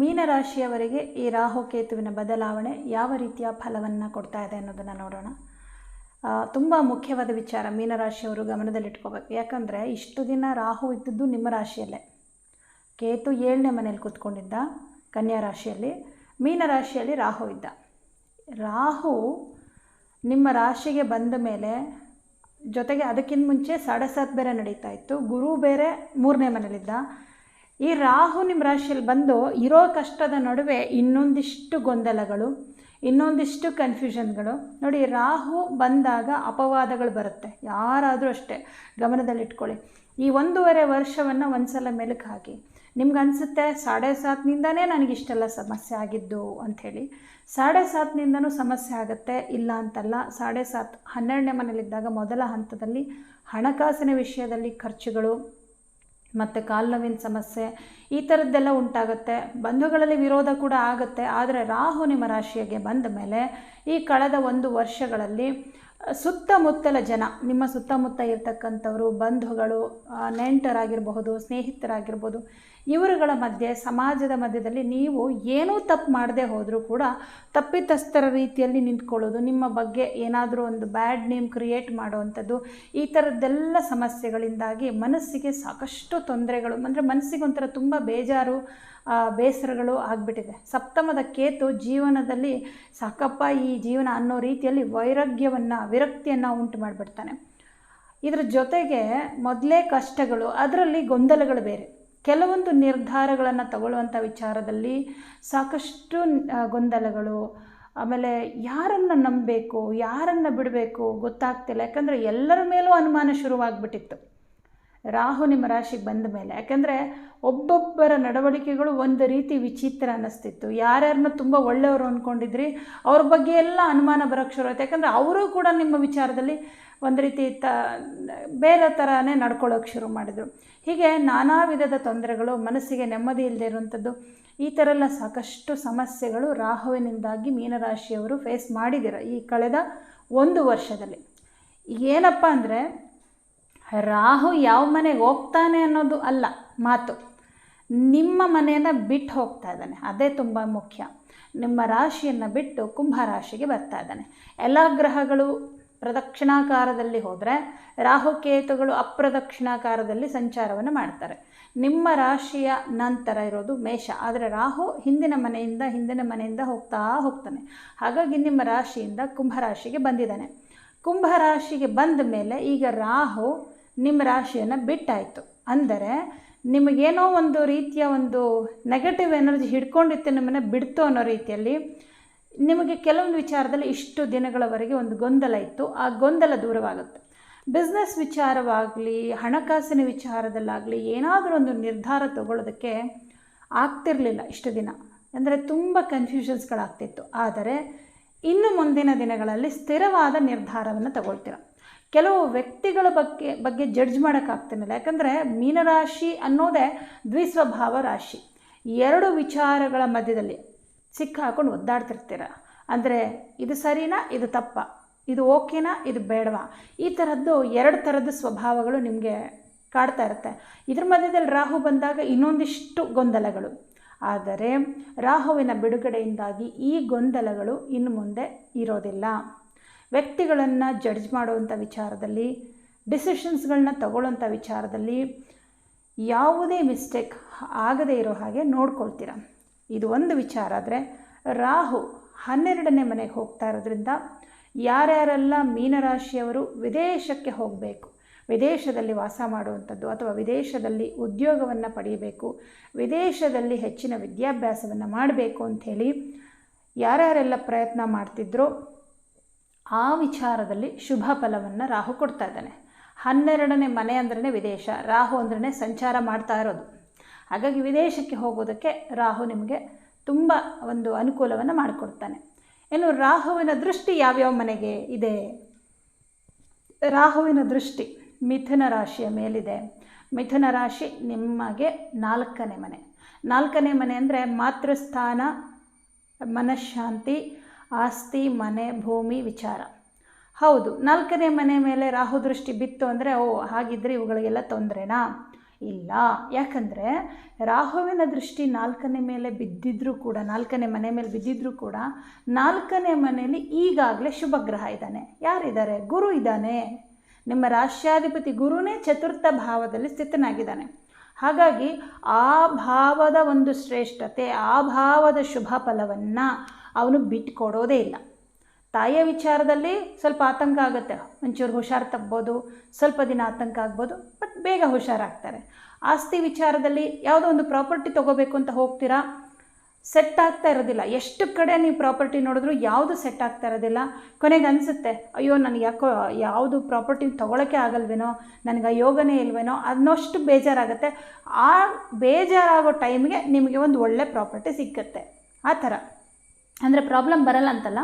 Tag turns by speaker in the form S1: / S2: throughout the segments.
S1: ಮೀನರಾಶಿಯವರಿಗೆ ಈ ರಾಹುಕೇತುವಿನ ಬದಲಾವಣೆ ಯಾವ ರೀತಿಯ ಫಲವನ್ನು ಕೊಡ್ತಾ ಇದೆ ಅನ್ನೋದನ್ನು ನೋಡೋಣ. ತುಂಬ ಮುಖ್ಯವಾದ ವಿಚಾರ ಮೀನರಾಶಿಯವರು ಗಮನದಲ್ಲಿಟ್ಕೋಬೇಕು. ಯಾಕಂದರೆ ಇಷ್ಟು ದಿನ ರಾಹು ಇದ್ದದ್ದು ನಿಮ್ಮ ರಾಶಿಯಲ್ಲೇ. ಕೇತು ಏಳನೇ ಮನೇಲಿ ಕೂತ್ಕೊಂಡಿದ್ದ ಕನ್ಯಾ ರಾಶಿಯಲ್ಲಿ, ಮೀನರಾಶಿಯಲ್ಲಿ ರಾಹು ಇದ್ದ. ರಾಹು ನಿಮ್ಮ ರಾಶಿಗೆ ಬಂದ ಮೇಲೆ ಜೊತೆಗೆ ಅದಕ್ಕಿಂತ ಮುಂಚೆ ಸಾಡೆ ಸಾತ್ ಬೇರೆ ನಡೀತಾ ಇತ್ತು. ಗುರು ಬೇರೆ ಮೂರನೇ ಮನೇಲಿದ್ದ. ಈ ರಾಹು ನಿಮ್ಮ ರಾಶಿಯಲ್ಲಿ ಬಂದು ಇರೋ ಕಷ್ಟದ ನಡುವೆ ಇನ್ನೊಂದಿಷ್ಟು ಗೊಂದಲಗಳು, ಇನ್ನೊಂದಿಷ್ಟು ಕನ್ಫ್ಯೂಷನ್ಗಳು ನೋಡಿ, ರಾಹು ಬಂದಾಗ ಅಪವಾದಗಳು ಬರುತ್ತೆ. ಯಾರಾದರೂ ಅಷ್ಟೇ ಗಮನದಲ್ಲಿಟ್ಕೊಳ್ಳಿ ಈ ಒಂದೂವರೆ ವರ್ಷವನ್ನು ಒಂದು ಸಲ ಮೆಲುಕು ಹಾಕಿ. ನಿಮ್ಗೆ ಅನಿಸುತ್ತೆ, ಸಾಡೆ ಸಾತ್ನಿಂದನೇ ನನಗಿಷ್ಟೆಲ್ಲ ಸಮಸ್ಯೆ ಆಗಿದ್ದು ಅಂಥೇಳಿ ಸಾಡೆ ಸಾತ್ನಿಂದನೂ ಸಮಸ್ಯೆ ಆಗುತ್ತೆ, ಇಲ್ಲ ಅಂತಲ್ಲ. ಸಾಡೆ ಸಾತ್ ಹನ್ನೆರಡನೇ ಮನೇಲಿದ್ದಾಗ ಮೊದಲ ಹಂತದಲ್ಲಿ ಹಣಕಾಸಿನ ವಿಷಯದಲ್ಲಿ ಖರ್ಚುಗಳು ಮತ್ತು ಕಾಲು ಸಮಸ್ಯೆ, ಈ ಥರದ್ದೆಲ್ಲ ಉಂಟಾಗುತ್ತೆ. ಬಂಧುಗಳಲ್ಲಿ ವಿರೋಧ ಕೂಡ ಆಗುತ್ತೆ. ಆದರೆ ರಾಹು ನಿಮ್ಮ ರಾಶಿಯಾಗೆ ಬಂದ ಮೇಲೆ ಈ ಕಳೆದ ಒಂದು ವರ್ಷಗಳಲ್ಲಿ ಸುತ್ತಮುತ್ತಲ ಜನ, ನಿಮ್ಮ ಸುತ್ತಮುತ್ತ ಇರ್ತಕ್ಕಂಥವರು, ಬಂಧುಗಳು ನೆಂಟರಾಗಿರಬಹುದು, ಸ್ನೇಹಿತರಾಗಿರ್ಬೋದು ಇವರುಗಳ ಮಧ್ಯೆ, ಸಮಾಜದ ಮಧ್ಯದಲ್ಲಿ ನೀವು ಏನೂ ತಪ್ಪು ಮಾಡದೆ ಹೋದರೂ ಕೂಡ ತಪ್ಪಿತಸ್ಥರ ರೀತಿಯಲ್ಲಿ ನಿಂತ್ಕೊಳ್ಳೋದು, ನಿಮ್ಮ ಬಗ್ಗೆ ಏನಾದರೂ ಒಂದು ಬ್ಯಾಡ್ ನೇಮ್ ಕ್ರಿಯೇಟ್ ಮಾಡುವಂಥದ್ದು, ಈ ಥರದ್ದೆಲ್ಲ ಸಮಸ್ಯೆಗಳಿಂದಾಗಿ ಮನಸ್ಸಿಗೆ ಸಾಕಷ್ಟು ತೊಂದರೆಗಳು, ಅಂದರೆ ಮನಸ್ಸಿಗೆ ಒಂಥರ ತುಂಬ ಬೇಜಾರು ಬೇಸರಗಳು ಆಗಿಬಿಟ್ಟಿದೆ. ಸಪ್ತಮದ ಕೇತು ಜೀವನದಲ್ಲಿ ಸಾಕಪ್ಪ ಈ ಜೀವನ ಅನ್ನೋ ರೀತಿಯಲ್ಲಿ ವೈರಾಗ್ಯವನ್ನು, ವಿರಕ್ತಿಯನ್ನು ಉಂಟು ಮಾಡಿಬಿಡ್ತಾನೆ. ಇದರ ಜೊತೆಗೆ ಮೊದಲೇ ಕಷ್ಟಗಳು, ಅದರಲ್ಲಿ ಗೊಂದಲಗಳು ಬೇರೆ. ಕೆಲವೊಂದು ನಿರ್ಧಾರಗಳನ್ನು ತಗೊಳ್ಳುವಂಥ ವಿಚಾರದಲ್ಲಿ ಸಾಕಷ್ಟು ಗೊಂದಲಗಳು. ಆಮೇಲೆ ಯಾರನ್ನು ನಂಬಬೇಕು, ಯಾರನ್ನು ಬಿಡಬೇಕು ಗೊತ್ತಾಗ್ತಿಲ್ಲ. ಯಾಕಂದರೆ ಎಲ್ಲರ ಮೇಲೂ ಅನುಮಾನ ಶುರುವಾಗ್ಬಿಟ್ಟಿತ್ತು. ರಾಹು ನಿಮ್ಮ ರಾಶಿಗೆ ಬಂದ ಮೇಲೆ. ಯಾಕಂದರೆ ಒಬ್ಬೊಬ್ಬರ ನಡವಳಿಕೆಗಳು ಒಂದು ರೀತಿ ವಿಚಿತ್ರ ಅನ್ನಿಸ್ತಿತ್ತು. ಯಾರ್ಯಾರನ್ನ ತುಂಬ ಒಳ್ಳೆಯವರು ಅಂದ್ಕೊಂಡಿದ್ರಿ ಅವ್ರ ಬಗ್ಗೆ ಎಲ್ಲ ಅನುಮಾನ ಬರೋಕ್ಕೆ ಶುರು ಆಯ್ತು. ಯಾಕಂದರೆ ಅವರು ಕೂಡ ನಿಮ್ಮ ವಿಚಾರದಲ್ಲಿ ಒಂದು ರೀತಿ ತ, ಬೇರೆ ಥರನೇ ನಡ್ಕೊಳ್ಳೋಕೆ ಶುರು ಮಾಡಿದರು. ಹೀಗೆ ನಾನಾ ವಿಧದ ತೊಂದರೆಗಳು, ಮನಸ್ಸಿಗೆ ನೆಮ್ಮದಿ ಇಲ್ಲದೆ ಇರುವಂಥದ್ದು ಈ ಥರ ಎಲ್ಲ ಸಾಕಷ್ಟು ಸಮಸ್ಯೆಗಳು ರಾಹುವಿನಿಂದಾಗಿ ಮೀನರಾಶಿಯವರು ಫೇಸ್ ಮಾಡಿದ್ದೀರ ಈ ಕಳೆದ ಒಂದು ವರ್ಷದಲ್ಲಿ. ಏನಪ್ಪ ಅಂದರೆ ರಾಹು ಯಾವ ಮನೆಗೆ ಹೋಗ್ತಾನೆ ಅನ್ನೋದು ಅಲ್ಲ, ಮಾತು. ನಿಮ್ಮ ಮನೆಯನ್ನು ಬಿಟ್ಟು ಹೋಗ್ತಾ ಇದ್ದಾನೆ, ಅದೇ ತುಂಬ ಮುಖ್ಯ. ನಿಮ್ಮ ರಾಶಿಯನ್ನು ಬಿಟ್ಟು ಕುಂಭ ರಾಶಿಗೆ ಬರ್ತಾ ಇದ್ದಾನೆ. ಎಲ್ಲ ಗ್ರಹಗಳು ಪ್ರದಕ್ಷಿಣಾಕಾರದಲ್ಲಿ ಹೋದರೆ ರಾಹುಕೇತುಗಳು ಅಪ್ರದಕ್ಷಿಣಾಕಾರದಲ್ಲಿ ಸಂಚಾರವನ್ನು ಮಾಡ್ತಾರೆ. ನಿಮ್ಮ ರಾಶಿಯ ನಂತರ ಇರೋದು ಮೇಷ, ಆದರೆ ರಾಹು ಹಿಂದಿನ ಮನೆಯಿಂದ ಹಿಂದಿನ ಮನೆಯಿಂದ ಹೋಗ್ತಾ ಹೋಗ್ತಾನೆ. ಹಾಗಾಗಿ ನಿಮ್ಮ ರಾಶಿಯಿಂದ ಕುಂಭರಾಶಿಗೆ ಬಂದಿದ್ದಾನೆ. ಕುಂಭರಾಶಿಗೆ ಬಂದ ಮೇಲೆ ಈಗ ರಾಹು ನಿಮ್ಮ ರಾಶಿಯನ್ನು ಬಿಟ್ಟಾಯಿತು. ಅಂದರೆ ನಿಮಗೇನೋ ಒಂದು ರೀತಿಯ ಒಂದು ನೆಗೆಟಿವ್ ಎನರ್ಜಿ ಹಿಡ್ಕೊಂಡಿತ್ತು ನಿಮ್ಮನ್ನು ಬಿಡ್ತು ಅನ್ನೋ ರೀತಿಯಲ್ಲಿ ನಿಮಗೆ ಕೆಲವೊಂದು ವಿಚಾರದಲ್ಲಿ ಇಷ್ಟು ದಿನಗಳವರೆಗೆ ಒಂದು ಗೊಂದಲ ಇತ್ತು. ಆ ಗೊಂದಲ ದೂರವಾಗುತ್ತೆ. ಬಿಸ್ನೆಸ್ ವಿಚಾರವಾಗಲಿ, ಹಣಕಾಸಿನ ವಿಚಾರದಲ್ಲಾಗಲಿ ಏನಾದರೂ ಒಂದು ನಿರ್ಧಾರ ತಗೊಳ್ಳೋದಕ್ಕೆ ಆಗ್ತಿರಲಿಲ್ಲ ಇಷ್ಟು ದಿನ. ಅಂದರೆ ತುಂಬ ಕನ್ಫ್ಯೂಷನ್ಸ್ಗಳಾಗ್ತಿತ್ತು ಆದರೆ ಇನ್ನು ಮುಂದಿನ ದಿನಗಳಲ್ಲಿ ಸ್ಥಿರವಾದ ನಿರ್ಧಾರವನ್ನು ತಗೊಳ್ತೀರ. ಕೆಲವು ವ್ಯಕ್ತಿಗಳ ಬಗ್ಗೆ ಬಗ್ಗೆ ಜಡ್ಜ್ ಮಾಡೋಕ್ಕಾಗ್ತಿರಲಿಲ್ಲ ಯಾಕಂದರೆ ಮೀನರಾಶಿ ಅನ್ನೋದೇ ದ್ವಿಸ್ವಭಾವ ರಾಶಿ. ಎರಡು ವಿಚಾರಗಳ ಮಧ್ಯದಲ್ಲಿ ಸಿಕ್ಕಾಕೊಂಡು ಒದ್ದಾಡ್ತಿರ್ತೀರ. ಅಂದರೆ ಇದು ಸರಿನಾ, ಇದು ತಪ್ಪ? ಇದು ಓಕೆನಾ, ಇದು ಬೇಡವಾ? ಈ ಥರದ್ದು ಎರಡು ಥರದ ಸ್ವಭಾವಗಳು ನಿಮಗೆ ಕಾಡ್ತಾ ಇರುತ್ತೆ. ಇದ್ರ ಮಧ್ಯದಲ್ಲಿ ರಾಹು ಬಂದಾಗ ಇನ್ನೊಂದಿಷ್ಟು ಗೊಂದಲಗಳು. ಆದರೆ ರಾಹುವಿನ ಬಿಡುಗಡೆಯಿಂದಾಗಿ ಈ ಗೊಂದಲಗಳು ಇನ್ನು ಮುಂದೆ ಇರೋದಿಲ್ಲ. ವ್ಯಕ್ತಿಗಳನ್ನು ಜಡ್ಜ್ ಮಾಡುವಂಥ ವಿಚಾರದಲ್ಲಿ ಡಿಸಿಷನ್ಸ್ಗಳನ್ನ ತಗೊಳ್ಳೋಂಥ ವಿಚಾರದಲ್ಲಿ ಯಾವುದೇ ಮಿಸ್ಟೇಕ್ ಆಗದೇ ಇರೋ ಹಾಗೆ ನೋಡ್ಕೊಳ್ತೀರ. ಇದು ಒಂದು ವಿಚಾರ. ಆದರೆ ರಾಹು ಹನ್ನೆರಡನೇ ಮನೆಗೆ ಹೋಗ್ತಾ ಇರೋದ್ರಿಂದ ಯಾರ್ಯಾರೆಲ್ಲ ಮೀನರಾಶಿಯವರು ವಿದೇಶಕ್ಕೆ ಹೋಗಬೇಕು, ವಿದೇಶದಲ್ಲಿ ವಾಸ ಮಾಡುವಂಥದ್ದು ಅಥವಾ ವಿದೇಶದಲ್ಲಿ ಉದ್ಯೋಗವನ್ನು ಪಡೆಯಬೇಕು ವಿದೇಶದಲ್ಲಿ ಹೆಚ್ಚಿನ ವಿದ್ಯಾಭ್ಯಾಸವನ್ನು ಮಾಡಬೇಕು ಅಂಥೇಳಿ ಯಾರ್ಯಾರೆಲ್ಲ ಪ್ರಯತ್ನ ಮಾಡ್ತಿದ್ರೋ ಆ ವಿಚಾರದಲ್ಲಿ ಶುಭ ಫಲವನ್ನು ರಾಹು ಕೊಡ್ತಾ ಇದ್ದಾನೆ. ಹನ್ನೆರಡನೇ ಮನೆ ಅಂದ್ರೇ ವಿದೇಶ, ರಾಹು ಅಂದ್ರೇ ಸಂಚಾರ ಮಾಡ್ತಾ ಇರೋದು. ಹಾಗಾಗಿ ವಿದೇಶಕ್ಕೆ ಹೋಗೋದಕ್ಕೆ ರಾಹು ನಿಮಗೆ ತುಂಬ ಒಂದು ಅನುಕೂಲವನ್ನು ಮಾಡಿಕೊಡ್ತಾನೆ. ಇನ್ನು ರಾಹುವಿನ ದೃಷ್ಟಿ ಯಾವ್ಯಾವ ಮನೆಗೆ ಇದೆ? ರಾಹುವಿನ ದೃಷ್ಟಿ ಮಿಥುನ ರಾಶಿಯ ಮೇಲಿದೆ. ಮಿಥುನ ರಾಶಿ ನಿಮಗೆ ನಾಲ್ಕನೇ ಮನೆ. ನಾಲ್ಕನೇ ಮನೆ ಅಂದರೆ ಮಾತೃಸ್ಥಾನ, ಮನಃಶಾಂತಿ ಆಸ್ತಿ, ಮನೆ, ಭೂಮಿ, ವಿಚಾರ. ಹೌದು, ನಾಲ್ಕನೇ ಮನೆ ಮೇಲೆ ರಾಹು ದೃಷ್ಟಿ ಬಿತ್ತು ಅಂದರೆ, ಓ, ಹಾಗಿದ್ರೆ ಇವುಗಳಿಗೆಲ್ಲ ತೊಂದರೆನಾ? ಇಲ್ಲ. ಯಾಕಂದರೆ, ರಾಹುವಿನ ದೃಷ್ಟಿ ನಾಲ್ಕನೇ ಮೇಲೆ ಬಿದ್ದಿದ್ರೂ ಕೂಡ, ನಾಲ್ಕನೇ ಮನೆ ಮೇಲೆ ಬಿದ್ದಿದ್ರೂ ಕೂಡ, ನಾಲ್ಕನೇ ಮನೆಯಲ್ಲಿ ಈಗಾಗಲೇ ಶುಭ ಗ್ರಹ ಇದ್ದಾನೆ. ಯಾರಿದ್ದಾರೆ? ಗುರು ಇದ್ದಾನೆ. ನಿಮ್ಮ ರಾಷ್ಟ್ರಾಧಿಪತಿ ಗುರುನೇ ಚತುರ್ಥ ಭಾವದಲ್ಲಿ ಸ್ಥಿತನಾಗಿದ್ದಾನೆ. ಹಾಗಾಗಿ, ಆ ಭಾವದ ಒಂದು ಶ್ರೇಷ್ಠತೆ, ಆ ಭಾವದ ಶುಭ ಫಲವನ್ನು ಅವನು ಬಿಟ್ಕೊಡೋದೇ ಇಲ್ಲ. ತಾಯಿಯ ವಿಚಾರದಲ್ಲಿ ಸ್ವಲ್ಪ ಆತಂಕ ಆಗುತ್ತೆ. ಒಂಚೂರು ಹುಷಾರು ತಗ್ಬೋದು, ಸ್ವಲ್ಪ ದಿನ ಆತಂಕ ಆಗ್ಬೋದು, ಬಟ್ ಬೇಗ ಹುಷಾರಾಗ್ತಾರೆ. ಆಸ್ತಿ ವಿಚಾರದಲ್ಲಿ ಯಾವುದೋ ಒಂದು ಪ್ರಾಪರ್ಟಿ ತೊಗೋಬೇಕು ಅಂತ ಹೋಗ್ತೀರಾ? ಸೆಟ್ ಆಗ್ತಾ ಇರೋದಿಲ್ಲ. ಎಷ್ಟು ಕಡೆ ನೀವು ಪ್ರಾಪರ್ಟಿ ನೋಡಿದ್ರು ಯಾವುದು ಸೆಟ್ ಆಗ್ತಾ ಇರೋದಿಲ್ಲ. ಕೊನೆಗೆ ಅನಿಸುತ್ತೆ, ಅಯ್ಯೋ, ನನಗೆ ಯಾಕೋ ಯಾವುದು ಪ್ರಾಪರ್ಟಿ ತೊಗೊಳಕ್ಕೆ ಆಗಲ್ವೇನೋ, ನನಗೆ ಯೋಗನೇ ಇಲ್ವೇನೋ, ಅನ್ನೋಷ್ಟು ಬೇಜಾರಾಗುತ್ತೆ. ಆ ಬೇಜಾರಾಗೋ ಟೈಮ್ಗೆ ನಿಮಗೆ ಒಂದು ಒಳ್ಳೆ ಪ್ರಾಪರ್ಟಿ ಸಿಕ್ಕತ್ತೆ. ಆ ಥರ. ಅಂದರೆ ಪ್ರಾಬ್ಲಮ್ ಬರಲ್ಲ ಅಂತಲ್ಲ,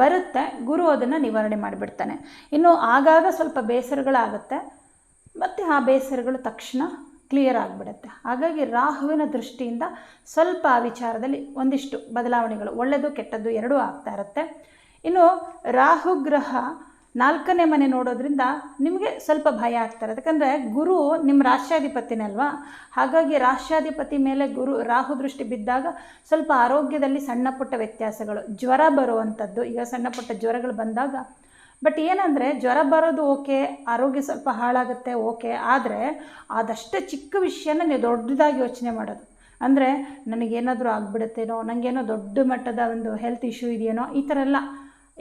S1: ಬರುತ್ತೆ, ಗುರು ಅದನ್ನು ನಿವಾರಣೆ ಮಾಡಿಬಿಡ್ತಾನೆ. ಇನ್ನು ಆಗಾಗ ಸ್ವಲ್ಪ ಬೇಸರಗಳಾಗುತ್ತೆ, ಮತ್ತು ಆ ಬೇಸರಗಳು ತಕ್ಷಣ ಕ್ಲಿಯರ್ ಆಗಿಬಿಡುತ್ತೆ. ಹಾಗಾಗಿ ರಾಹುವಿನ ದೃಷ್ಟಿಯಿಂದ ಸ್ವಲ್ಪ ಆ ವಿಚಾರದಲ್ಲಿ ಒಂದಿಷ್ಟು ಬದಲಾವಣೆಗಳು ಒಳ್ಳೆಯದು ಕೆಟ್ಟದ್ದು ಎರಡೂ ಆಗ್ತಾ ಇರುತ್ತೆ. ಇನ್ನು ರಾಹು ಗ್ರಹ ನಾಲ್ಕನೇ ಮನೆ ನೋಡೋದ್ರಿಂದ ನಿಮಗೆ ಸ್ವಲ್ಪ ಭಯ ಆಗ್ತಾರೆ. ಯಾಕಂದರೆ ಗುರು ನಿಮ್ಮ ರಾಷ್ಟ್ರಾಧಿಪತಿನೇ ಅಲ್ವಾ? ಹಾಗಾಗಿ ರಾಷ್ಟ್ರಾಧಿಪತಿ ಮೇಲೆ ಗುರು ರಾಹು ದೃಷ್ಟಿ ಬಿದ್ದಾಗ ಸ್ವಲ್ಪ ಆರೋಗ್ಯದಲ್ಲಿ ಸಣ್ಣ ಪುಟ್ಟ ವ್ಯತ್ಯಾಸಗಳು, ಜ್ವರ ಬರುವಂಥದ್ದು. ಈಗ ಸಣ್ಣ ಪುಟ್ಟ ಜ್ವರಗಳು ಬಂದಾಗ ಬಟ್ ಏನಂದರೆ ಜ್ವರ ಬರೋದು ಓಕೆ, ಆರೋಗ್ಯ ಸ್ವಲ್ಪ ಹಾಳಾಗುತ್ತೆ ಓಕೆ, ಆದರೆ ಆದಷ್ಟು ಚಿಕ್ಕ ವಿಷಯನ ನೀವು ದೊಡ್ಡದಾಗಿ ಯೋಚನೆ ಮಾಡೋದು. ಅಂದರೆ ನನಗೇನಾದರೂ ಆಗ್ಬಿಡುತ್ತೇನೋ ನನಗೇನೋ ದೊಡ್ಡ ಮಟ್ಟದ ಒಂದು ಹೆಲ್ತ್ ಇಶ್ಯೂ ಇದೆಯೇನೋ, ಈ ಥರ ಎಲ್ಲ,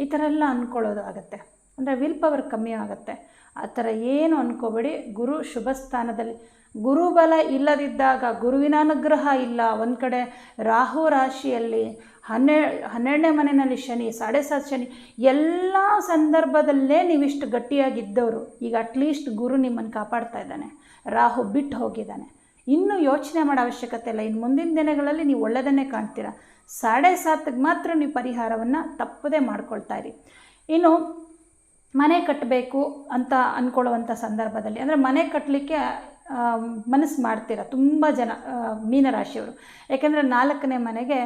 S1: ಈ ಥರ ಎಲ್ಲ ಅಂದ್ಕೊಳ್ಳೋದು ಆಗುತ್ತೆ ಅಂದರೆ ವಿಲ್ ಪವರ್ ಕಮ್ಮಿ ಆಗುತ್ತೆ. ಆ ಥರ ಏನು ಅಂದ್ಕೋಬೇಡಿ ಗುರು ಶುಭ ಸ್ಥಾನದಲ್ಲಿ. ಗುರುಬಲ ಇಲ್ಲದಿದ್ದಾಗ ಗುರುವಿನ ಅನುಗ್ರಹ ಇಲ್ಲ. ಒಂದು ಕಡೆ ರಾಹು ರಾಶಿಯಲ್ಲಿ ಹನ್ನೆ, ಹನ್ನೆರಡನೇ ಮನೆಯಲ್ಲಿ ಶನಿ, ಸಾಡೆ ಸಾತ್ ಶನಿ, ಎಲ್ಲ ಸಂದರ್ಭದಲ್ಲೇ ನೀವಿಷ್ಟು ಗಟ್ಟಿಯಾಗಿದ್ದವರು. ಈಗ ಅಟ್ಲೀಸ್ಟ್ ಗುರು ನಿಮ್ಮನ್ನು ಕಾಪಾಡ್ತಾ ಇದ್ದಾನೆ. ರಾಹು ಬಿಟ್ಟು ಹೋಗಿದ್ದಾನೆ. ಇನ್ನೂ ಯೋಚನೆ ಮಾಡೋ ಅವಶ್ಯಕತೆ ಇಲ್ಲ. ಇನ್ನು ಮುಂದಿನ ದಿನಗಳಲ್ಲಿ ನೀವು ಒಳ್ಳೆಯದನ್ನೇ ಕಾಣ್ತೀರ. ಸಾಡೆ ಸಾತಿಗೆ ಮಾತ್ರ ನೀವು ಪರಿಹಾರವನ್ನು ತಪ್ಪದೇ ಮಾಡ್ಕೊಳ್ತಾ ಇರಿ. ಇನ್ನು ಮನೆ ಕಟ್ಟಬೇಕು ಅಂತ ಅಂದ್ಕೊಳ್ಳುವಂಥ ಸಂದರ್ಭದಲ್ಲಿ, ಅಂದರೆ ಮನೆ ಕಟ್ಟಲಿಕ್ಕೆ ಮನಸ್ಸು ಮಾಡ್ತೀರ ತುಂಬ ಜನ ಮೀನರಾಶಿಯವರು. ಯಾಕೆಂದರೆ ನಾಲ್ಕನೇ ಮನೆಗೆ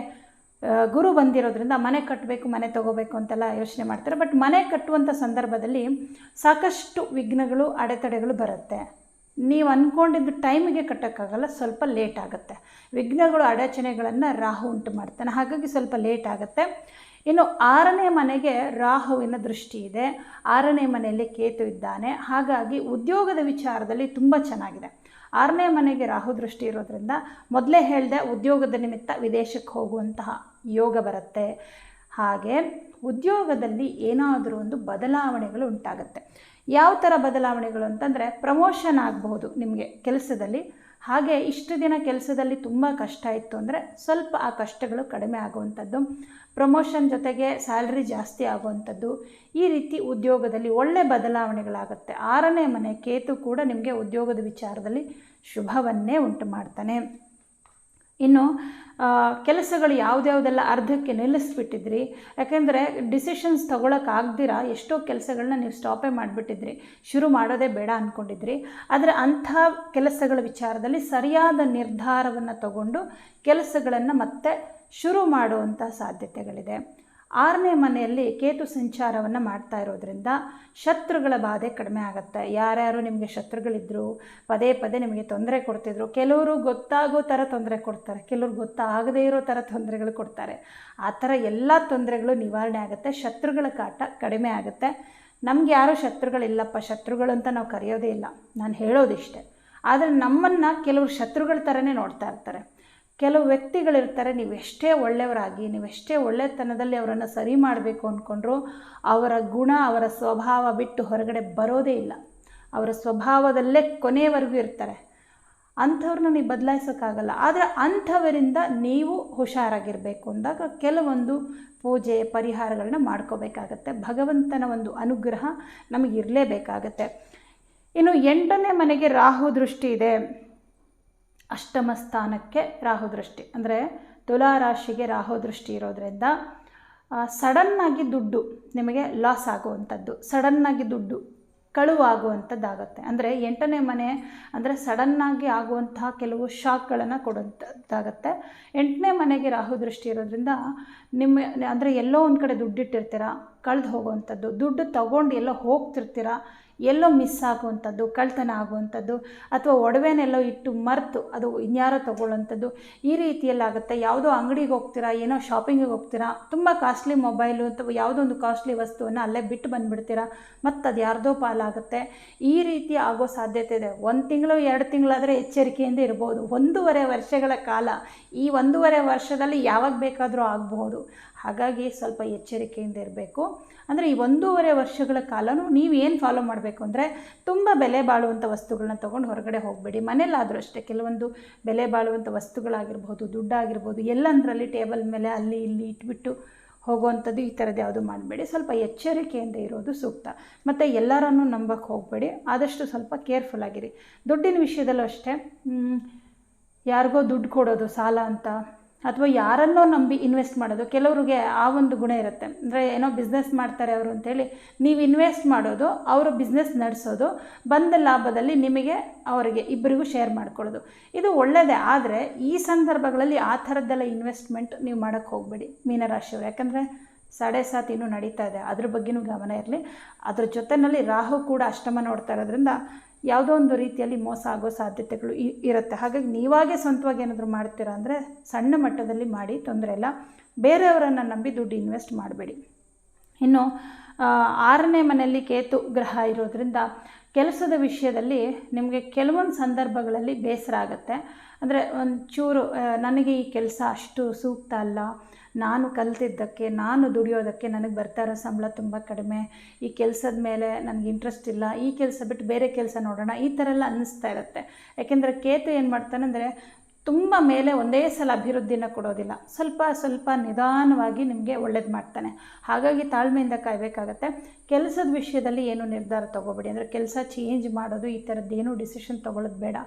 S1: ಗುರು ಬಂದಿರೋದ್ರಿಂದ ಮನೆ ಕಟ್ಟಬೇಕು ಮನೆ ತಗೋಬೇಕು ಅಂತೆಲ್ಲ ಯೋಚನೆ ಮಾಡ್ತಾರೆ. ಬಟ್ ಮನೆ ಕಟ್ಟುವಂಥ ಸಂದರ್ಭದಲ್ಲಿ ಸಾಕಷ್ಟು ವಿಘ್ನಗಳು, ಅಡೆತಡೆಗಳು ಬರುತ್ತೆ. ನೀವು ಅಂದ್ಕೊಂಡಿದ್ದು ಟೈಮಿಗೆ ಕಟ್ಟೋಕ್ಕಾಗಲ್ಲ, ಸ್ವಲ್ಪ ಲೇಟ್ ಆಗುತ್ತೆ. ವಿಘ್ನಗಳು, ಅಡಚಣೆಗಳನ್ನು ರಾಹು ಉಂಟು ಮಾಡ್ತಾನೆ. ಹಾಗಾಗಿ ಸ್ವಲ್ಪ ಲೇಟ್ ಆಗುತ್ತೆ. ಇನ್ನು ಆರನೇ ಮನೆಗೆ ರಾಹುವಿನ ದೃಷ್ಟಿ ಇದೆ. ಆರನೇ ಮನೆಯಲ್ಲಿ ಕೇತು ಇದ್ದಾನೆ. ಹಾಗಾಗಿ ಉದ್ಯೋಗದ ವಿಚಾರದಲ್ಲಿ ತುಂಬ ಚೆನ್ನಾಗಿದೆ. ಆರನೇ ಮನೆಗೆ ರಾಹು ದೃಷ್ಟಿ ಇರೋದ್ರಿಂದ ಮೊದಲೇ ಹೇಳಿದೆ ಉದ್ಯೋಗದ ನಿಮಿತ್ತ ವಿದೇಶಕ್ಕೆ ಹೋಗುವಂತಹ ಯೋಗ ಬರುತ್ತೆ. ಹಾಗೆ ಉದ್ಯೋಗದಲ್ಲಿ ಏನಾದರೂ ಒಂದು ಬದಲಾವಣೆಗಳು ಉಂಟಾಗುತ್ತೆ. ಯಾವ ಥರ ಬದಲಾವಣೆಗಳು ಅಂತಂದರೆ ಪ್ರಮೋಷನ್ ಆಗಬಹುದು ನಿಮಗೆ ಕೆಲಸದಲ್ಲಿ. ಹಾಗೆ ಇಷ್ಟು ದಿನ ಕೆಲಸದಲ್ಲಿ ತುಂಬ ಕಷ್ಟ ಇತ್ತು ಅಂದರೆ ಸ್ವಲ್ಪ ಆ ಕಷ್ಟಗಳು ಕಡಿಮೆ ಆಗುವಂಥದ್ದು. ಪ್ರಮೋಷನ್ ಜೊತೆಗೆ ಸ್ಯಾಲ್ರಿ ಜಾಸ್ತಿ ಆಗುವಂಥದ್ದು. ಈ ರೀತಿ ಉದ್ಯೋಗದಲ್ಲಿ ಒಳ್ಳೆ ಬದಲಾವಣೆಗಳಾಗುತ್ತೆ. ಆರನೇ ಮನೆ ಕೇತು ಕೂಡ ನಿಮಗೆ ಉದ್ಯೋಗದ ವಿಚಾರದಲ್ಲಿ ಶುಭವನ್ನೇ ಉಂಟು ಮಾಡ್ತಾನೆ. ಇನ್ನು ಕೆಲಸಗಳು ಯಾವುದ್ಯಾವುದೆಲ್ಲ ಅರ್ಧಕ್ಕೆ ನಿಲ್ಲಿಸ್ಬಿಟ್ಟಿದ್ರಿ? ಯಾಕೆಂದರೆ ಡಿಸಿಷನ್ಸ್ ತೊಗೊಳಕ್ಕಾಗ್ದಿರ ಎಷ್ಟೋ ಕೆಲಸಗಳನ್ನ ನೀವು ಸ್ಟಾಪೇ ಮಾಡಿಬಿಟ್ಟಿದ್ರಿ. ಶುರು ಮಾಡೋದೇ ಬೇಡ ಅಂದ್ಕೊಂಡಿದ್ರಿ ಆದರೆ ಅಂಥ ಕೆಲಸಗಳ ವಿಚಾರದಲ್ಲಿ ಸರಿಯಾದ ನಿರ್ಧಾರವನ್ನು ತಗೊಂಡು ಕೆಲಸಗಳನ್ನು ಮತ್ತೆ ಶುರು ಮಾಡುವಂಥ ಸಾಧ್ಯತೆಗಳಿದೆ. ಆರನೇ ಮನೆಯಲ್ಲಿ ಕೇತು ಸಂಚಾರವನ್ನು ಮಾಡ್ತಾ ಇರೋದ್ರಿಂದ ಶತ್ರುಗಳ ಬಾಧೆ ಕಡಿಮೆ ಆಗುತ್ತೆ. ಯಾರ್ಯಾರು ನಿಮಗೆ ಶತ್ರುಗಳಿದ್ದರು ಪದೇ ಪದೇ ನಿಮಗೆ ತೊಂದರೆ ಕೊಡ್ತಿದ್ರು, ಕೆಲವರು ಗೊತ್ತಾಗೋ ಥರ ತೊಂದರೆ ಕೊಡ್ತಾರೆ, ಕೆಲವರು ಗೊತ್ತಾಗದೇ ಇರೋ ಥರ ತೊಂದರೆಗಳು ಕೊಡ್ತಾರೆ. ಆ ಥರ ಎಲ್ಲ ತೊಂದರೆಗಳು ನಿವಾರಣೆ ಆಗುತ್ತೆ, ಶತ್ರುಗಳ ಕಾಟ ಕಡಿಮೆ ಆಗುತ್ತೆ. ನಮ್ಗೆ ಯಾರೂ ಶತ್ರುಗಳಿಲ್ಲಪ್ಪ, ಶತ್ರುಗಳು ಅಂತ ನಾವು ಕರೆಯೋದೇ ಇಲ್ಲ. ನಾನು ಹೇಳೋದಿಷ್ಟೆ. ಆದರೆ ನಮ್ಮನ್ನು ಕೆಲವರು ಶತ್ರುಗಳ ಥರನೇ ನೋಡ್ತಾ ಇರ್ತಾರೆ. ಕೆಲವು ವ್ಯಕ್ತಿಗಳಿರ್ತಾರೆ, ನೀವು ಎಷ್ಟೇ ಒಳ್ಳೆಯವರಾಗಿ ನೀವೆಷ್ಟೇ ಒಳ್ಳೆತನದಲ್ಲಿ ಅವರನ್ನು ಸರಿ ಮಾಡಬೇಕು ಅಂದ್ಕೊಂಡ್ರು ಅವರ ಗುಣ, ಅವರ ಸ್ವಭಾವ ಬಿಟ್ಟು ಹೊರಗಡೆ ಬರೋದೇ ಇಲ್ಲ. ಅವರ ಸ್ವಭಾವದಲ್ಲೇ ಕೊನೆಯವರೆಗೂ ಇರ್ತಾರೆ. ಅಂಥವ್ರನ್ನ ನೀವು ಬದಲಾಯಿಸೋಕ್ಕಾಗಲ್ಲ. ಆದರೆ ಅಂಥವರಿಂದ ನೀವು ಹುಷಾರಾಗಿರಬೇಕು ಅಂದಾಗ ಕೆಲವೊಂದು ಪೂಜೆ ಪರಿಹಾರಗಳನ್ನ ಮಾಡ್ಕೋಬೇಕಾಗತ್ತೆ. ಭಗವಂತನ ಒಂದು ಅನುಗ್ರಹ ನಮಗಿರಲೇಬೇಕಾಗತ್ತೆ. ಇನ್ನು ಎಂಟನೇ ಮನೆಗೆ ರಾಹು ದೃಷ್ಟಿ ಇದೆ. ಅಷ್ಟಮ ಸ್ಥಾನಕ್ಕೆ ರಾಹು ದೃಷ್ಟಿ ಅಂದರೆ ತುಲಾ ರಾಶಿಗೆ ರಾಹು ದೃಷ್ಟಿ ಇರೋದ್ರಿಂದ ಸಡನ್ನಾಗಿ ದುಡ್ಡು ನಿಮಗೆ ಲಾಸ್ ಆಗುವಂಥದ್ದು, ಸಡನ್ನಾಗಿ ದುಡ್ಡು ಕಳುವಾಗುವಂಥದ್ದಾಗತ್ತೆ. ಅಂದರೆ ಎಂಟನೇ ಮನೆ ಅಂದರೆ ಸಡನ್ನಾಗಿ ಆಗುವಂತಹ ಕೆಲವು ಶಾಕ್ಗಳನ್ನು ಕೊಡುವಂಥದ್ದಾಗತ್ತೆ. ಎಂಟನೇ ಮನೆಗೆ ರಾಹು ದೃಷ್ಟಿ ಇರೋದ್ರಿಂದ ನಿಮ್ಮ, ಅಂದರೆ ಎಲ್ಲೋ ಒಂದು ಕಡೆ ದುಡ್ಡಿಟ್ಟಿರ್ತೀರ, ಕಳೆದು ಹೋಗುವಂಥದ್ದು, ದುಡ್ಡು ತಗೊಂಡು ಎಲ್ಲೋ ಹೋಗ್ತಿರ್ತೀರ ಎಲ್ಲೋ ಮಿಸ್ ಆಗುವಂಥದ್ದು ಕಳ್ತನ ಆಗುವಂಥದ್ದು ಅಥವಾ ಒಡವೆನೆಲ್ಲೋ ಇಟ್ಟು ಮರೆತು ಅದು ಇನ್ಯಾರೋ ತೊಗೊಳ್ಳೋಂಥದ್ದು ಈ ರೀತಿಯಲ್ಲಿ ಆಗುತ್ತೆ ಯಾವುದೋ ಅಂಗಡಿಗೆ ಹೋಗ್ತೀರಾ, ಏನೋ ಶಾಪಿಂಗಿಗೆ ಹೋಗ್ತೀರಾ, ತುಂಬ ಕಾಸ್ಟ್ಲಿ ಮೊಬೈಲು ಅಥವಾ ಯಾವುದೋ ಒಂದು ಕಾಸ್ಟ್ಲಿ ವಸ್ತುವನ್ನು ಅಲ್ಲೇ ಬಿಟ್ಟು ಬಂದುಬಿಡ್ತೀರಾ, ಮತ್ತು ಅದು ಯಾರ್ದೋ ಪಾಲಾಗುತ್ತೆ. ಈ ರೀತಿ ಆಗೋ ಸಾಧ್ಯತೆ ಇದೆ. ಒಂದು ತಿಂಗಳು, ಎರಡು ತಿಂಗಳಾದರೆ ಎಚ್ಚರಿಕೆಯಿಂದ ಇರ್ಬೋದು. ಒಂದೂವರೆ ವರ್ಷಗಳ ಕಾಲ, ಈ ಒಂದೂವರೆ ವರ್ಷದಲ್ಲಿ ಯಾವಾಗ ಬೇಕಾದರೂ ಆಗಬಹುದು. ಹಾಗಾಗಿ ಸ್ವಲ್ಪ ಎಚ್ಚರಿಕೆಯಿಂದ ಇರಬೇಕು. ಅಂದರೆ ಈ ಒಂದೂವರೆ ವರ್ಷಗಳ ಕಾಲನೂ ನೀವು ಏನು ಫಾಲೋ ಮಾಡಬೇಕು ಅಂದರೆ ತುಂಬ ಬೆಲೆ ಬಾಳುವಂಥ ವಸ್ತುಗಳನ್ನ ತೊಗೊಂಡು ಹೊರಗಡೆ ಹೋಗಬೇಡಿ. ಮನೇಲಾದರೂ ಅಷ್ಟೇ, ಕೆಲವೊಂದು ಬೆಲೆ ಬಾಳುವಂಥ ವಸ್ತುಗಳಾಗಿರ್ಬೋದು, ದುಡ್ಡಾಗಿರ್ಬೋದು, ಎಲ್ಲಂದರಲ್ಲಿ ಟೇಬಲ್ ಮೇಲೆ ಅಲ್ಲಿ ಇಲ್ಲಿ ಇಟ್ಬಿಟ್ಟು ಹೋಗುವಂಥದ್ದು ಈ ಥರದ್ದು ಯಾವುದು ಮಾಡಬೇಡಿ. ಸ್ವಲ್ಪ ಎಚ್ಚರಿಕೆಯಿಂದ ಇರೋದು ಸೂಕ್ತ. ಮತ್ತು ಎಲ್ಲರನ್ನೂ ನಂಬಕ್ಕೆ ಹೋಗಬೇಡಿ. ಆದಷ್ಟು ಸ್ವಲ್ಪ ಕೇರ್ಫುಲ್ ಆಗಿರಿ. ದುಡ್ಡಿನ ವಿಷಯದಲ್ಲೂ ಅಷ್ಟೇ ಯಾರಿಗೋ ದುಡ್ಡು ಕೊಡೋದು ಸಾಲ ಅಂತ ಅಥವಾ ಯಾರನ್ನೋ ನಂಬಿ ಇನ್ವೆಸ್ಟ್ ಮಾಡೋದು, ಕೆಲವ್ರಿಗೆ ಆ ಒಂದು ಗುಣ ಇರುತ್ತೆ. ಅಂದರೆ ಏನೋ ಬಿಸ್ನೆಸ್ ಮಾಡ್ತಾರೆ ಅವರು ಅಂತೇಳಿ, ನೀವು ಇನ್ವೆಸ್ಟ್ ಮಾಡೋದು, ಅವರು ಬಿಸ್ನೆಸ್ ನಡೆಸೋದು, ಬಂದ ಲಾಭದಲ್ಲಿ ನಿಮಗೆ ಅವರಿಗೆ ಇಬ್ಬರಿಗೂ ಶೇರ್ ಮಾಡ್ಕೊಳ್ಳೋದು. ಇದು ಒಳ್ಳೆಯದೇ ಆದರೆ ಈ ಸಂದರ್ಭಗಳಲ್ಲಿ ಆ ಥರದ್ದೆಲ್ಲ ಇನ್ವೆಸ್ಟ್ಮೆಂಟ್ ನೀವು ಮಾಡೋಕ್ಕೆ ಹೋಗಬೇಡಿ ಮೀನರಾಶಿಯವರು. ಯಾಕಂದರೆ ಸಡೆ ಸಾತ್ ಇನ್ನೂ ನಡೀತಾ ಇದೆ. ಅದ್ರ ಬಗ್ಗೆನೂ ಗಮನ ಇರಲಿ. ಅದ್ರ ಜೊತೆಯಲ್ಲಿ ರಾಹು ಕೂಡ ಅಷ್ಟಮ ನೋಡ್ತಾ ಇರೋದ್ರಿಂದ ಯಾವುದೋ ಒಂದು ರೀತಿಯಲ್ಲಿ ಮೋಸ ಆಗೋ ಸಾಧ್ಯತೆಗಳು ಇರುತ್ತೆ. ಹಾಗಾಗಿ ನೀವಾಗೆ ಸ್ವಂತವಾಗಿ ಏನಾದರೂ ಮಾಡ್ತೀರಾ ಅಂದರೆ ಸಣ್ಣ ಮಟ್ಟದಲ್ಲಿ ಮಾಡಿ, ತೊಂದರೆ ಇಲ್ಲ. ಬೇರೆಯವರನ್ನು ನಂಬಿ ದುಡ್ಡು ಇನ್ವೆಸ್ಟ್ ಮಾಡಬೇಡಿ. ಇನ್ನು ಆರನೇ ಮನೆಯಲ್ಲಿ ಕೇತು ಗ್ರಹ ಇರೋದ್ರಿಂದ ಕೆಲಸದ ವಿಷಯದಲ್ಲಿ ನಿಮಗೆ ಕೆಲವೊಂದು ಸಂದರ್ಭಗಳಲ್ಲಿ ಬೇಸರ ಆಗುತ್ತೆ. ಅಂದರೆ ಒಂಚೂರು ನನಗೆ ಈ ಕೆಲಸ ಅಷ್ಟು ಸೂಕ್ತ ಅಲ್ಲ. ನಾನು ಕಲ್ತಿದ್ದಕ್ಕೆ, ನಾನು ದುಡಿಯೋದಕ್ಕೆ ನನಗೆ ಬರ್ತಾ ಇರೋ ಸಂಬಳ ತುಂಬ ಕಡಿಮೆ. ಈ ಕೆಲಸದ ಮೇಲೆ ನನಗೆ ಇಂಟ್ರೆಸ್ಟ್ ಇಲ್ಲ. ಈ ಕೆಲಸ ಬಿಟ್ಟು ಬೇರೆ ಕೆಲಸ ನೋಡೋಣ. ಈ ಥರ ಎಲ್ಲ ಅನ್ನಿಸ್ತಾ ಇರುತ್ತೆ. ಯಾಕೆಂದರೆ ಕೇತು ಏನು ಮಾಡ್ತಾನಂದರೆ ತುಂಬ ಮೇಲೆ ಒಂದೇ ಸಲ ಅಭಿವೃದ್ಧಿನ ಕೊಡೋದಿಲ್ಲ. ಸ್ವಲ್ಪ ಸ್ವಲ್ಪ ನಿಧಾನವಾಗಿ ನಿಮಗೆ ಒಳ್ಳೇದು ಮಾಡ್ತಾನೆ. ಹಾಗಾಗಿ ತಾಳ್ಮೆಯಿಂದ ಕಾಯಬೇಕಾಗತ್ತೆ. ಕೆಲಸದ ವಿಷಯದಲ್ಲಿ ಏನು ನಿರ್ಧಾರ ತೊಗೋಬೇಡಿ. ಅಂದರೆ ಕೆಲಸ ಚೇಂಜ್ ಮಾಡೋದು ಈ ಥರದ್ದೇನು ಡಿಸಿಷನ್ ತೊಗೊಳ್ಳೋದು ಬೇಡ.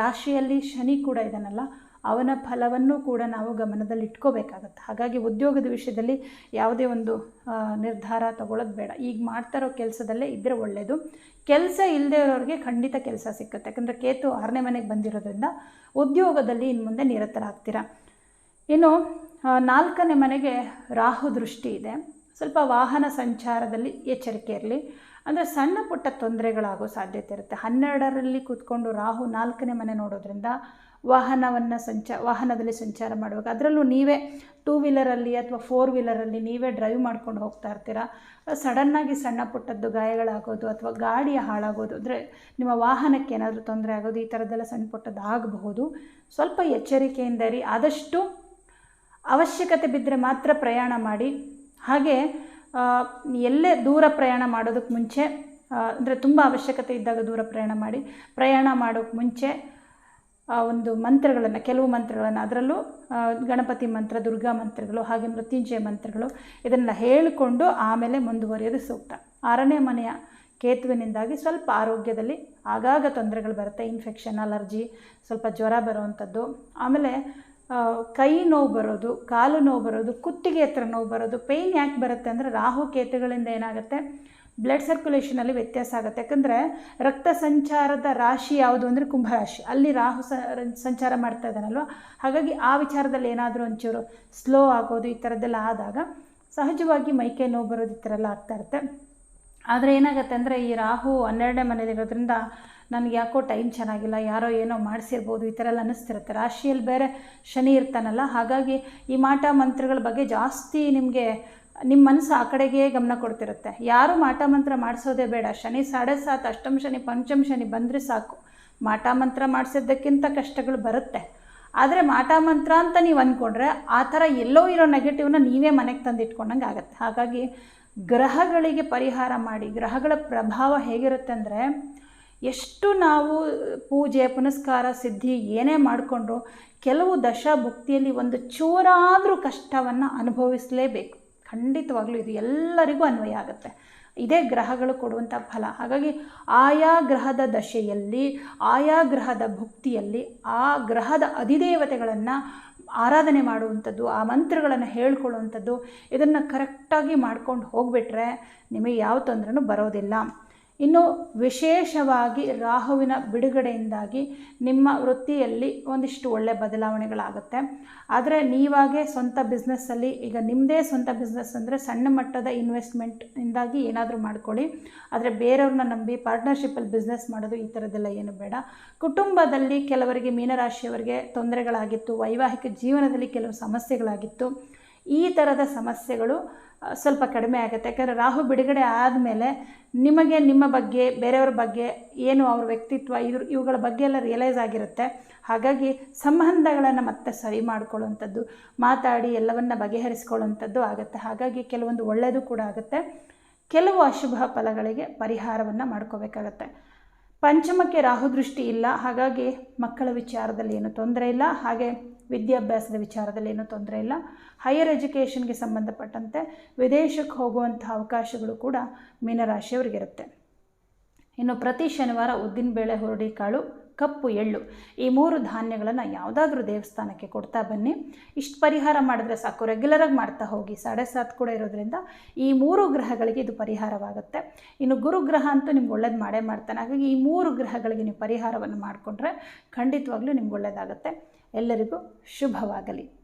S1: ರಾಶಿಯಲ್ಲಿ ಶನಿ ಕೂಡ ಇದ್ದಾನಲ್ಲ ಅವನ ಫಲವನ್ನು ಕೂಡ ನಾವು ಗಮನದಲ್ಲಿ ಇಟ್ಕೋಬೇಕಾಗತ್ತೆ ಹಾಗಾಗಿ ಉದ್ಯೋಗದ ವಿಷಯದಲ್ಲಿ ಯಾವುದೇ ಒಂದು ನಿರ್ಧಾರ ತಗೊಳ್ಳೋದು ಬೇಡ. ಈಗ ಮಾಡ್ತಾ ಇರೋ ಕೆಲಸದಲ್ಲೇ ಇದ್ದರೆ ಒಳ್ಳೆಯದು ಕೆಲಸ ಇಲ್ಲದೆ ಇರೋರಿಗೆ ಖಂಡಿತ ಕೆಲಸ ಸಿಕ್ಕುತ್ತೆ. ಯಾಕಂದರೆ ಕೇತು ಆರನೇ ಮನೆಗೆ ಬಂದಿರೋದ್ರಿಂದ ಉದ್ಯೋಗದಲ್ಲಿ ಇನ್ನು ಮುಂದೆ ನಿರತರಾಗ್ತೀರಾ. ಇನ್ನು ನಾಲ್ಕನೇ ಮನೆಗೆ ರಾಹು ದೃಷ್ಟಿ ಇದೆ. ಸ್ವಲ್ಪ ವಾಹನ ಸಂಚಾರದಲ್ಲಿ ಎಚ್ಚರಿಕೆ ಇರಲಿ. ಅಂದರೆ ಸಣ್ಣ ಪುಟ್ಟ ತೊಂದರೆಗಳಾಗೋ ಸಾಧ್ಯತೆ ಇರುತ್ತೆ. ಹನ್ನೆರಡರಲ್ಲಿ ಕೂತ್ಕೊಂಡು ರಾಹು ನಾಲ್ಕನೇ ಮನೆ ನೋಡೋದ್ರಿಂದ ವಾಹನವನ್ನು ಸಂಚ, ವಾಹನದಲ್ಲಿ ಸಂಚಾರ ಮಾಡುವಾಗ. ಅದರಲ್ಲೂ ನೀವೇ ಟೂ ವೀಲರಲ್ಲಿ ಅಥವಾ ಫೋರ್ ವೀಲರಲ್ಲಿ ನೀವೇ ಡ್ರೈವ್ ಮಾಡ್ಕೊಂಡು ಹೋಗ್ತಾ ಇರ್ತೀರ? ಸಡನ್ನಾಗಿ ಸಣ್ಣ ಪುಟ್ಟದ್ದು ಗಾಯಗಳಾಗೋದು ಅಥವಾ ಗಾಡಿಯ ಹಾಳಾಗೋದು. ಅಂದರೆ ನಿಮ್ಮ ವಾಹನಕ್ಕೆ ಏನಾದರೂ ತೊಂದರೆ ಆಗೋದು, ಈ ಥರದ್ದೆಲ್ಲ ಸಣ್ಣ ಪುಟ್ಟದ್ದು ಆಗಬಹುದು. ಸ್ವಲ್ಪ ಎಚ್ಚರಿಕೆಯಿಂದ ಇರಿ. ಆದಷ್ಟು ಅವಶ್ಯಕತೆ ಬಿದ್ದರೆ ಮಾತ್ರ ಪ್ರಯಾಣ ಮಾಡಿ. ಹಾಗೆ ಎಲ್ಲೇ ದೂರ ಪ್ರಯಾಣ ಮಾಡೋದಕ್ಕೆ ಮುಂಚೆ ಅಂದರೆ ತುಂಬ ಅವಶ್ಯಕತೆ ಇದ್ದಾಗ ದೂರ ಪ್ರಯಾಣ ಮಾಡಿ. ಪ್ರಯಾಣ ಮಾಡೋಕ್ಕೆ ಮುಂಚೆ ಒಂದು ಮಂತ್ರಗಳನ್ನು, ಕೆಲವು ಮಂತ್ರಗಳನ್ನು, ಅದರಲ್ಲೂ ಗಣಪತಿ ಮಂತ್ರ, ದುರ್ಗಾ ಮಂತ್ರಗಳು, ಹಾಗೆ ಮೃತ್ಯುಂಜಯ ಮಂತ್ರಗಳು ಇದನ್ನು ಹೇಳಿಕೊಂಡು ಆಮೇಲೆ ಮುಂದುವರಿಯೋದು ಸೂಕ್ತ. ಆರನೇ ಮನೆಯ ಕೇತುವಿನಿಂದಾಗಿ ಸ್ವಲ್ಪ ಆರೋಗ್ಯದಲ್ಲಿ ಆಗಾಗ ತೊಂದರೆಗಳು ಬರುತ್ತೆ. ಇನ್ಫೆಕ್ಷನ್ ಅಲರ್ಜಿ ಸ್ವಲ್ಪ ಜ್ವರ ಬರುವಂಥದ್ದು. ಆಮೇಲೆ ಕೈ ನೋವು ಬರೋದು, ಕಾಲು ನೋವು ಬರೋದು, ಕುತ್ತಿಗೆ ಹತ್ರ ನೋವು ಬರೋದು ಪೇಯ್ನ್ ಯಾಕೆ ಬರುತ್ತೆ ಅಂದರೆ ರಾಹು ಕೇತುಗಳಿಂದ ಏನಾಗುತ್ತೆ? ಬ್ಲಡ್ ಸರ್ಕ್ಯುಲೇಷನಲ್ಲಿ ವ್ಯತ್ಯಾಸ ಆಗುತ್ತೆ. ಯಾಕಂದರೆ ರಕ್ತ ಸಂಚಾರದ ರಾಶಿ ಯಾವುದು ಅಂದರೆ ಕುಂಭರಾಶಿ ಅಲ್ಲಿ ರಾಹು ಸಂಚಾರ ಮಾಡ್ತಾ ಇದ್ದಾನಲ್ವ? ಹಾಗಾಗಿ ಆ ವಿಚಾರದಲ್ಲಿ ಏನಾದರೂ ಒಂಚೂರು ಸ್ಲೋ ಆಗೋದು ಈ ಥರದ್ದೆಲ್ಲ ಆದಾಗ ಸಹಜವಾಗಿ ಮೈಕೈ ನೋವು ಬರೋದು ಈ ಥರ ಎಲ್ಲ ಆಗ್ತಾ ಇರುತ್ತೆ. ಆದರೆ ಏನಾಗುತ್ತೆ ಅಂದರೆ ಈ ರಾಹು ಹನ್ನೆರಡನೇ ಮನೇಲಿರೋದ್ರಿಂದ ನನಗೆ ಯಾಕೋ ಟೈಮ್ ಚೆನ್ನಾಗಿಲ್ಲ, ಯಾರೋ ಏನೋ ಮಾಡಿಸಿರ್ಬೋದು, ಈ ಥರ ಎಲ್ಲ ಅನ್ನಿಸ್ತಿರುತ್ತೆ. ರಾಶಿಯಲ್ಲಿ ಬೇರೆ ಶನಿ ಇರ್ತಾನಲ್ಲ, ಹಾಗಾಗಿ ಈ ಮಾಟ ಮಂತ್ರಗಳ ಬಗ್ಗೆ ಜಾಸ್ತಿ ನಿಮಗೆ ನಿಮ್ಮ ಮನಸ್ಸು ಆ ಕಡೆಗೆ ಗಮನ ಕೊಡ್ತಿರುತ್ತೆ. ಯಾರು ಮಾಟ ಮಂತ್ರ ಮಾಡಿಸೋದೇ ಬೇಡ. ಶನಿ ಸಾಡೆ ಸಾತ್ ಅಷ್ಟಮ ಶನಿ ಪಂಚಮ ಶನಿ ಬಂದರೆ ಸಾಕು. ಮಾಟ ಮಂತ್ರ ಮಾಡಿಸಿದ್ದಕ್ಕಿಂತ ಕಷ್ಟಗಳು ಬರುತ್ತೆ. ಆದರೆ ಮಾಟ ಮಂತ್ರ ಅಂತ ನೀವು ಅಂದ್ಕೊಂಡ್ರೆ ಆ ಥರ ಎಲ್ಲೋ ಇರೋ ನೆಗೆಟಿವ್ನ ನೀವೇ ಮನೆಗೆ ತಂದಿಟ್ಕೊಂಡಂಗೆ ಆಗುತ್ತೆ. ಹಾಗಾಗಿ ಗ್ರಹಗಳಿಗೆ ಪರಿಹಾರ ಮಾಡಿ, ಗ್ರಹಗಳ ಪ್ರಭಾವ ಹೇಗಿರುತ್ತೆ ಅಂದರೆ ಎಷ್ಟು ನಾವು ಪೂಜೆ, ಪುನಸ್ಕಾರ, ಸಿದ್ಧಿ ಏನೇ ಮಾಡಿಕೊಂಡ್ರು ಕೆಲವು ದಶ ಭುಕ್ತಿಯಲ್ಲಿ ಒಂದು ಚೂರಾದರೂ ಕಷ್ಟವನ್ನು ಅನುಭವಿಸಲೇಬೇಕು. ಖಂಡಿತವಾಗ್ಲೂ ಇದು ಎಲ್ಲರಿಗೂ ಅನ್ವಯ ಆಗುತ್ತೆ. ಇದೇ ಗ್ರಹಗಳು ಕೊಡುವಂಥ ಫಲ. ಹಾಗಾಗಿ ಆಯಾ ಗ್ರಹದ ದಶೆಯಲ್ಲಿ, ಆಯಾ ಗ್ರಹದ ಭುಕ್ತಿಯಲ್ಲಿ, ಆ ಗ್ರಹದ ಅಧಿದೇವತೆಗಳನ್ನು ಆರಾಧನೆ ಮಾಡುವಂಥದ್ದು, ಆ ಮಂತ್ರಗಳನ್ನು ಹೇಳ್ಕೊಳ್ಳುವಂಥದ್ದು, ಇದನ್ನು ಕರೆಕ್ಟಾಗಿ ಮಾಡ್ಕೊಂಡು ಹೋಗಿಬಿಟ್ರೆ ನಿಮಗೆ ಯಾವ ತೊಂದರೆನೂ ಬರೋದಿಲ್ಲ. ಇನ್ನು ವಿಶೇಷವಾಗಿ ರಾಹುವಿನ ಬಿಡುಗಡೆಯಿಂದಾಗಿ ನಿಮ್ಮ ವೃತ್ತಿಯಲ್ಲಿ ಒಂದಿಷ್ಟು ಒಳ್ಳೆಯ ಬದಲಾವಣೆಗಳಾಗುತ್ತೆ. ಆದರೆ ನೀವಾಗೇ ಸ್ವಂತ ಬಿಸ್ನೆಸ್ಸಲ್ಲಿ ಈಗ ನಿಮ್ಮದೇ ಸ್ವಂತ ಬಿಸ್ನೆಸ್ ಅಂದರೆ ಸಣ್ಣ ಮಟ್ಟದ ಇನ್ವೆಸ್ಟ್ಮೆಂಟಿಂದಾಗಿ ಏನಾದರೂ ಮಾಡ್ಕೊಳ್ಳಿ. ಆದರೆ ಬೇರೆಯವ್ರನ್ನ ನಂಬಿ ಪಾರ್ಟ್ನರ್ಶಿಪ್ಪಲ್ಲಿ ಬಿಸ್ನೆಸ್ ಮಾಡೋದು ಈ ಥರದ್ದೆಲ್ಲ ಏನು ಬೇಡ. ಕುಟುಂಬದಲ್ಲಿ ಕೆಲವರಿಗೆ ಮೀನರಾಶಿಯವರಿಗೆ ತೊಂದರೆಗಳಾಗಿತ್ತು, ವೈವಾಹಿಕ ಜೀವನದಲ್ಲಿ ಕೆಲವು ಸಮಸ್ಯೆಗಳಾಗಿತ್ತು. ಈ ಥರದ ಸಮಸ್ಯೆಗಳು ಸ್ವಲ್ಪ ಕಡಿಮೆ ಆಗುತ್ತೆ. ಯಾಕಂದರೆ ರಾಹು ಬಿಡುಗಡೆ ಆದಮೇಲೆ ನಿಮಗೆ ನಿಮ್ಮ ಬಗ್ಗೆ, ಬೇರೆಯವ್ರ ಬಗ್ಗೆ ಏನು ಅವ್ರ ವ್ಯಕ್ತಿತ್ವ ಇದ್ರ ಇವುಗಳ ಬಗ್ಗೆ ಎಲ್ಲ ರಿಯಲೈಸ್ ಆಗಿರುತ್ತೆ. ಹಾಗಾಗಿ ಸಂಬಂಧಗಳನ್ನು ಮತ್ತೆ ಸರಿ ಮಾಡ್ಕೊಳ್ಳುವಂಥದ್ದು, ಮಾತಾಡಿ ಎಲ್ಲವನ್ನು ಬಗೆಹರಿಸ್ಕೊಳ್ಳುವಂಥದ್ದು ಆಗುತ್ತೆ. ಹಾಗಾಗಿ ಕೆಲವೊಂದು ಒಳ್ಳೆಯದು ಕೂಡ ಆಗುತ್ತೆ. ಕೆಲವು ಅಶುಭ ಫಲಗಳಿಗೆ ಪರಿಹಾರವನ್ನು ಮಾಡ್ಕೋಬೇಕಾಗತ್ತೆ. ಪಂಚಮಕ್ಕೆ ರಾಹು ದೃಷ್ಟಿ ಇಲ್ಲ. ಹಾಗಾಗಿ ಮಕ್ಕಳ ವಿಚಾರದಲ್ಲಿ ಏನು ತೊಂದರೆ ಇಲ್ಲ. ಹಾಗೆ ವಿದ್ಯಾಭ್ಯಾಸದ ವಿಚಾರದಲ್ಲಿ ಏನೂ ತೊಂದರೆ ಇಲ್ಲ. ಹೈಯರ್ ಎಜುಕೇಷನ್ಗೆ ಸಂಬಂಧಪಟ್ಟಂತೆ ವಿದೇಶಕ್ಕೆ ಹೋಗುವಂಥ ಅವಕಾಶಗಳು ಕೂಡ ಮೀನರಾಶಿಯವರಿಗಿರುತ್ತೆ. ಇನ್ನು ಪ್ರತಿ ಶನಿವಾರ ಉದ್ದಿನಬೇಳೆ ಹುರುಳಿಕಾಳು ಕಪ್ಪು, ಎಳ್ಳು ಈ ಮೂರು ಧಾನ್ಯಗಳನ್ನು ಯಾವುದಾದ್ರೂ ದೇವಸ್ಥಾನಕ್ಕೆ ಕೊಡ್ತಾ ಬನ್ನಿ. ಇಷ್ಟು ಪರಿಹಾರ ಮಾಡಿದ್ರೆ ಸಾಕು. ರೆಗ್ಯುಲರಾಗಿ ಮಾಡ್ತಾ ಹೋಗಿ. ಸಾಡೆ ಸಾತ್ ಕೂಡ ಇರೋದ್ರಿಂದ ಈ ಮೂರು ಗ್ರಹಗಳಿಗೆ ಇದು ಪರಿಹಾರವಾಗುತ್ತೆ. ಇನ್ನು ಗುರುಗ್ರಹ ಅಂತೂ ನಿಮ್ಗೆ ಒಳ್ಳೇದು ಮಾಡೇ ಮಾಡ್ತಾನೆ. ಹಾಗಾಗಿ ಈ ಮೂರು ಗ್ರಹಗಳಿಗೆ ನೀವು ಪರಿಹಾರವನ್ನು ಮಾಡಿಕೊಂಡ್ರೆ ಖಂಡಿತವಾಗ್ಲೂ ನಿಮ್ಗೆ ಒಳ್ಳೆಯದಾಗುತ್ತೆ ಎಲ್ಲರಿಗೂ ಶುಭವಾಗಲಿ.